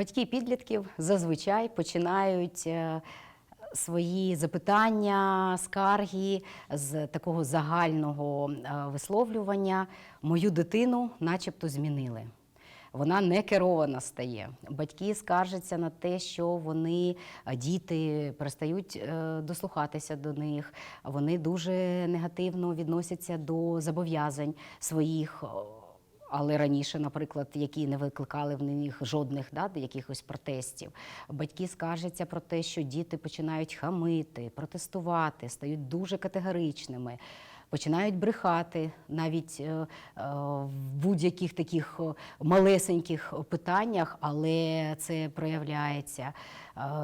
Батьки підлітків зазвичай починають е, свої запитання, скарги з такого загального е, висловлювання. Мою дитину начебто змінили. Вона не керована стає. Батьки скаржаться на те, що вони, діти, перестають е, дослухатися до них. Вони дуже негативно відносяться до зобов'язань своїх. Але раніше, наприклад, які не викликали в них жодних да, якихось протестів. Батьки скаржаться про те, що діти починають хамити, протестувати, стають дуже категоричними починають брехати навіть е, е, в будь-яких таких е, малесеньких питаннях, але це проявляється.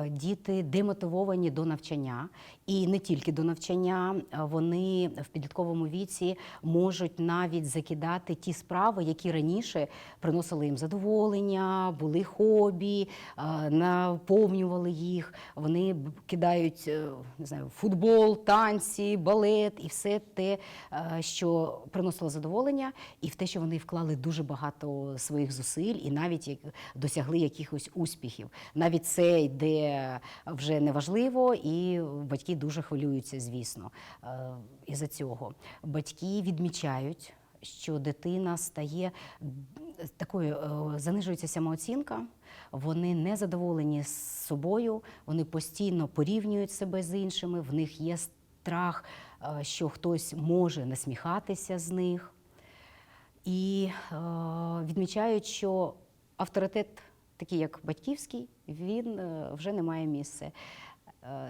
Діти демотивовані до навчання, і не тільки до навчання, вони в підлітковому віці можуть навіть закидати ті справи, які раніше приносили їм задоволення, були хобі, наповнювали їх. Вони кидають не знаю, футбол, танці, балет і все те, е, що приносило задоволення, і в те, що вони вклали дуже багато своїх зусиль, і навіть досягли якихось успіхів. Навіть це йде вже неважливо, і батьки дуже хвилюються, звісно, е, із-за цього. Батьки відмічають. Що дитина стає такою, е, занижується самооцінка, вони не задоволені з собою, вони постійно порівнюють себе з іншими, в них є страх, е, що хтось може насміхатися з них. І е, відмічають, що авторитет, такий як батьківський, він е, вже не має місця.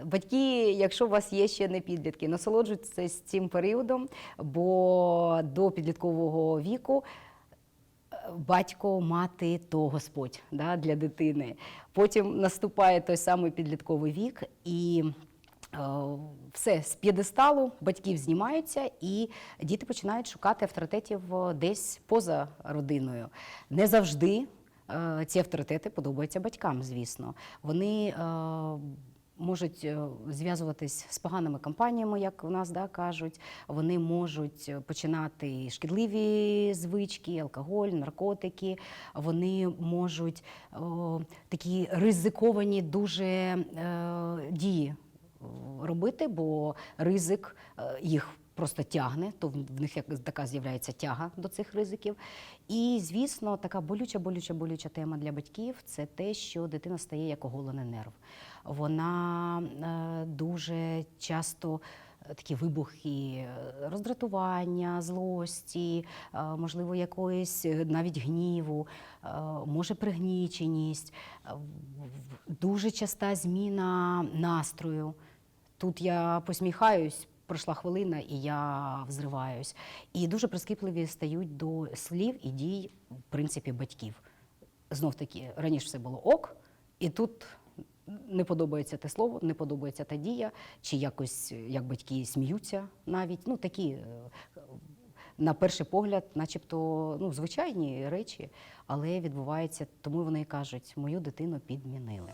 Батьки, якщо у вас є ще не підлітки, насолоджуйтесь цим періодом, бо до підліткового віку батько, мати то Господь да, для дитини. Потім наступає той самий підлітковий вік, і все з п'єдесталу батьків знімаються, і діти починають шукати авторитетів е, десь поза родиною. Не завжди е, ці авторитети подобаються батькам, звісно. Вони е, можуть е, зв'язуватись з поганими компаніями, як у нас да, кажуть. Вони можуть починати шкідливі звички, алкоголь, наркотики. Вони можуть такі ризиковані дуже е, дії робити, бо ризик е, їх. Просто тягне, то в них як така з'являється тяга до цих ризиків. І, звісно, така болюча, болюча, болюча тема для батьків це те, що дитина стає як оголений нерв. Вона е, дуже часто такі вибухи е, роздратування, злості, е, можливо, якоїсь е, навіть гніву, може пригніченість, дуже часта зміна настрою. Тут я посміхаюсь. Пройшла хвилина, і я взриваюсь. І дуже прискіпливі стають до слів і дій, в принципі, батьків. Знов таки, раніше все було ок, і тут не подобається те слово, не подобається та дія, чи якось як батьки сміються навіть. Ну, такі, е, на перший погляд, начебто, ну, звичайні речі, але відбувається, тому вони кажуть, мою дитину підмінили.